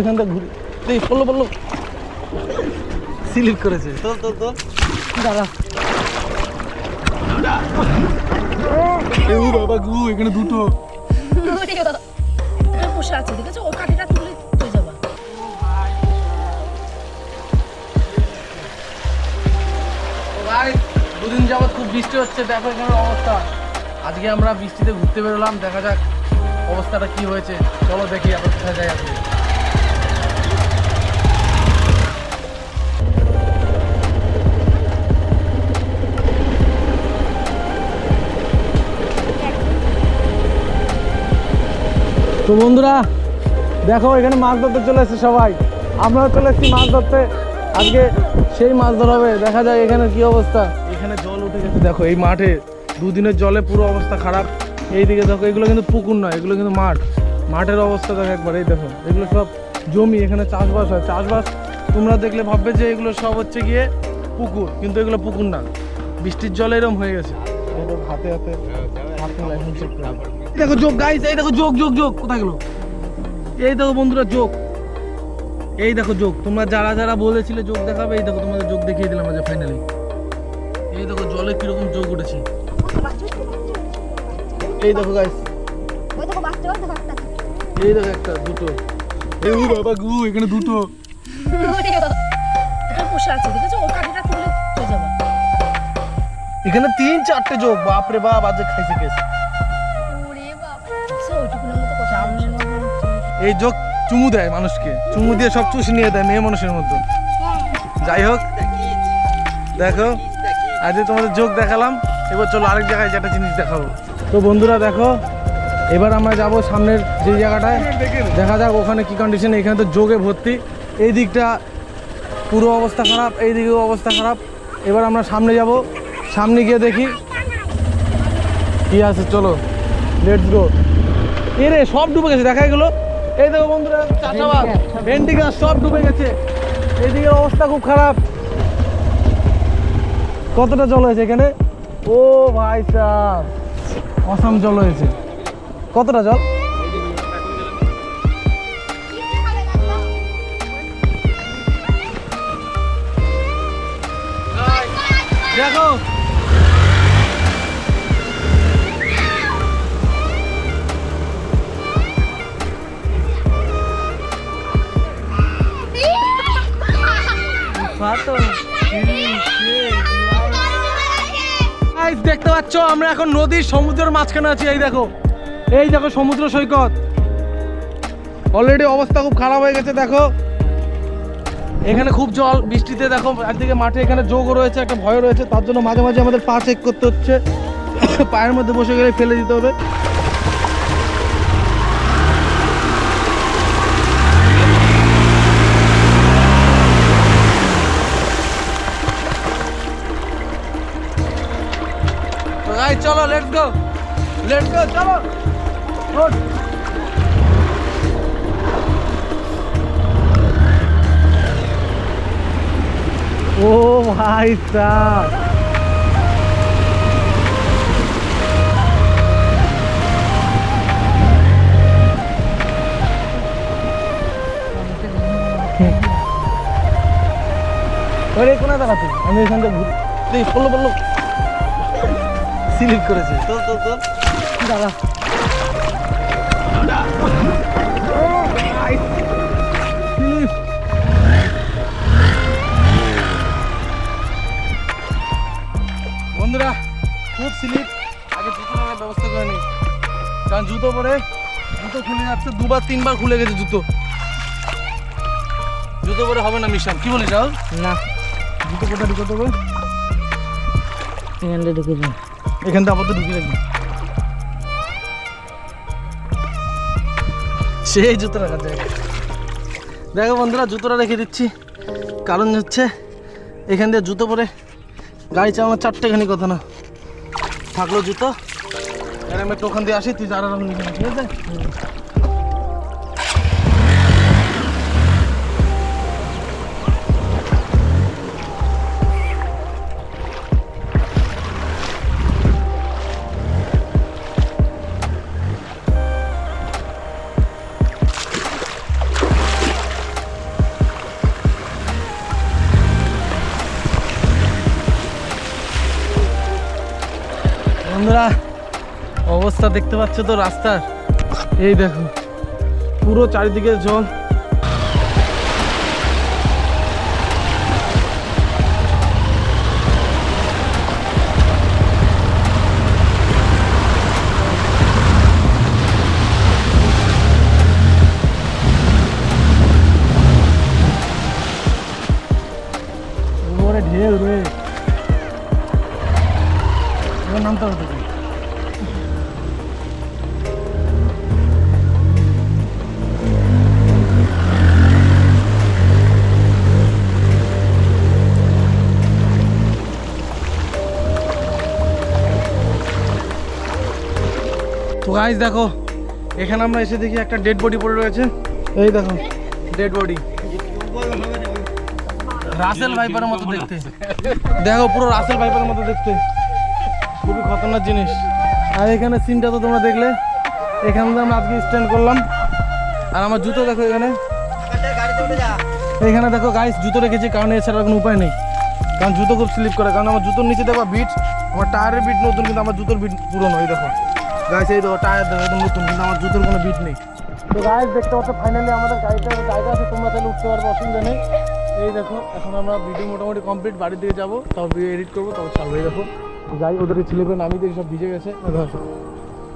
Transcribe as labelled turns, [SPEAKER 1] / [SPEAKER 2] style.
[SPEAKER 1] এখান থেকে ঘুরি এই পড়ল পড়ল স্লিপ করেছে। তোল তোল তোল। দাঁড়া। ও বাবা গু এখানে দুটো।
[SPEAKER 2] বসে আছে দেখেছ? ও কাঠিটা তুলে যাবা।
[SPEAKER 1] দুদিন যাবত খুব বৃষ্টি হচ্ছে দেখো এখানে অবস্থা। আজকে আমরা বৃষ্টিতে ঘুরতে বেরোলাম দেখা যাক অবস্থাটা কি হয়েছে। চলো দেখি আমরা কোথায় যাই আজকে। তো বন্ধুরা দেখো এখানে মাছ ধরতে চলে এসেছে সবাই। আমরাও চলে এসেছি মাছ ধরতে। আজকে সেই মাছ ধরা হবে। দেখা যায় এখানে কি অবস্থা। এখানে জল উঠে গেছে। দেখো এই মাঠে দুদিনের জলে পুরো অবস্থা খারাপ। এইদিকে দেখো এগুলো কিন্তু পুকুর নয় এগুলো কিন্তু মাঠ। মাঠের অবস্থা দেখো একবার এই দেখো এগুলো সব জমি এখানে চাষবাস হয়। চাষবাস তোমরা দেখলে ভাববে যে এগুলো সব হচ্ছে গিয়ে পুকুর কিন্তু এগুলো পুকুর না। বৃষ্টির জলে এরকম হয়ে গেছে। হাতে হাতে। দেখো যোগ গাইস এই দেখো যোগ যোগ যোগ কোথায় গেলো? এই দেখো বন্ধুরা যোগ। এই দেখো যোগ তোমরা যারা যারা বলেছিলে যোগ দেখাবে এই দেখো তোমাদের যোগ দেখিয়ে দিলাম আজ ফাইনালি এই দেখো জলে কীরকম যোগ উঠেছে। এই দেখো গাইস এই দেখো একটা দুটো। এই বাবা গু এখানে দুটো।
[SPEAKER 2] এটা বসে আছে ও হয়ে যাবা
[SPEAKER 1] এখানে তিন চারটে যোগ বাপরে বাপ আজ খাইছে
[SPEAKER 2] কথা বলছে।
[SPEAKER 1] এই যোগ চুমু দেয় মানুষকে। চুমু দিয়ে সব চুষি নিয়ে দেয় মেয়ে মানুষের মতো। যাই হোক দেখো আজ তোমাদের যোগ দেখালাম এবার চলো আরেক জায়গায় যেটা জিনিস দেখাবো। তো বন্ধুরা দেখো এবার আমরা যাব সামনের যে জায়গাটায়। দেখা যাক ওখানে কি কন্ডিশন এখানে তো যোগে ভর্তি। এই দিকটা পুরো অবস্থা খারাপ এই দিকেও অবস্থা খারাপ। এবার আমরা সামনে যাব। সামনে গিয়ে দেখি। কি আছে, চলো লেটস গো এ রে সব ডুবে গেছে, দেখা গেলো? এই দেখো বন্ধুরা, চাষাবাদ ভেন্ডি গাছ সব ডুবে গেছে। এদিকে অবস্থা খুব খারাপ। কতটা জল হয়েছে এখানে? ও ভাই সাহ অসম জল হয়েছে। কতটা জল? দেখতে পাচ্ছ, আমরা এখন নদীর সমুদ্রের মাঝখানে আছি, এই দেখো। এই দেখো সমুদ্র সৈকত। অলরেডি অবস্থা খুব খারাপ হয়ে গেছে, দেখো। এখানে খুব জল, বৃষ্টিতে দেখো, একদিকে মাঠে এখানে যোগও রয়েছে, একটা ভয় রয়েছে, তার জন্য মাঝে মাঝে আমাদের পা চেক করতে হচ্ছে। পায়ের মধ্যে বসে গেলে ফেলে দিতে হবে। চলো লেটস গো লেটস গো চলো। ওঠ। ও ভাই সাহ ওরে, কোনা আমি এখান থেকে ঘুরি। এই পড়ল পড়ল স্লিপ করেছে। তোল তোল তোল। দাঁড়া। বন্ধুরা খুব স্লিপ। আগে জুতো নেওয়ার ব্যবস্থা করে নিই। কারণ জুতো পরে জুতো খুলে যাচ্ছে দুবার তিনবার খুলে গেছে জুতো। জুতো পরে হবে না মিশন। কি বলিস
[SPEAKER 3] না।
[SPEAKER 1] জুতো কোথায় হবে?
[SPEAKER 3] এখানটা ঢুকে যাও
[SPEAKER 1] এখান থেকে আপাতত ঢুকিয়ে রাখবি সেই জুতো রাখার জায়গা। দেখো বন্ধুরা, জুতোটা রেখে দিচ্ছি। কারণ হচ্ছে, এখান দিয়ে জুতো পরে গাড়ি চালানোর চারটেখানি কথা না। থাকল জুতো। আমি একটু ওখান দিয়ে আসি, তুই যারা ঠিক আছে? অবস্থা দেখতে পাচ্ছ তো রাস্তার? এই দেখো পুরো চারিদিকে জল। ঢেউ রে। নামতে হবে তো গাইজ দেখো, এখানে আমরা এসে দেখি একটা ডেড বডি পড়ে রয়েছে। এই দেখো ডেড বডি রাসেল ভাইপারের মতো দেখতে। দেখো, পুরো রাসেল ভাইপারের মতো দেখতে। খুবই খতরনাক জিনিস। আর এখানে সিনটা তো তোমরা দেখলে। এখানে আমরা আজকে স্ট্যান্ড করলাম। আর আমার জুতো দেখো এখানে। এখানে দেখো গাইস জুতো রেখেছি, কারণ এছাড়া কোনো উপায় নেই। কারণ জুতো খুব স্লিপ করে। কারণ আমার জুতোর নিচে দেখো বিট আমার টায়ারের বিট নতুন, কিন্তু আমার জুতোর বিট পুরনো, এই দেখো। গাইস এই টায়ার একদম নতুন, কিন্তু আমার জুতোর কোনো বিট নেই। তো গাইস দেখতে পাচ্ছ ফাইনালি আমাদের গাড়িতে জায়গা আছে, তোমরা তাহলে উঠতে পারবে, অসুবিধা নেই। এই দেখো, এখন আমরা ভিডিও মোটামুটি কমপ্লিট বাড়ির দিকে যাব তারপর এডিট করব তারপর ছাড়বো, এই দেখো। যাই, ওদের ছেলেপেলে নামিয়ে দিয়ে সব ভিজে গেছে।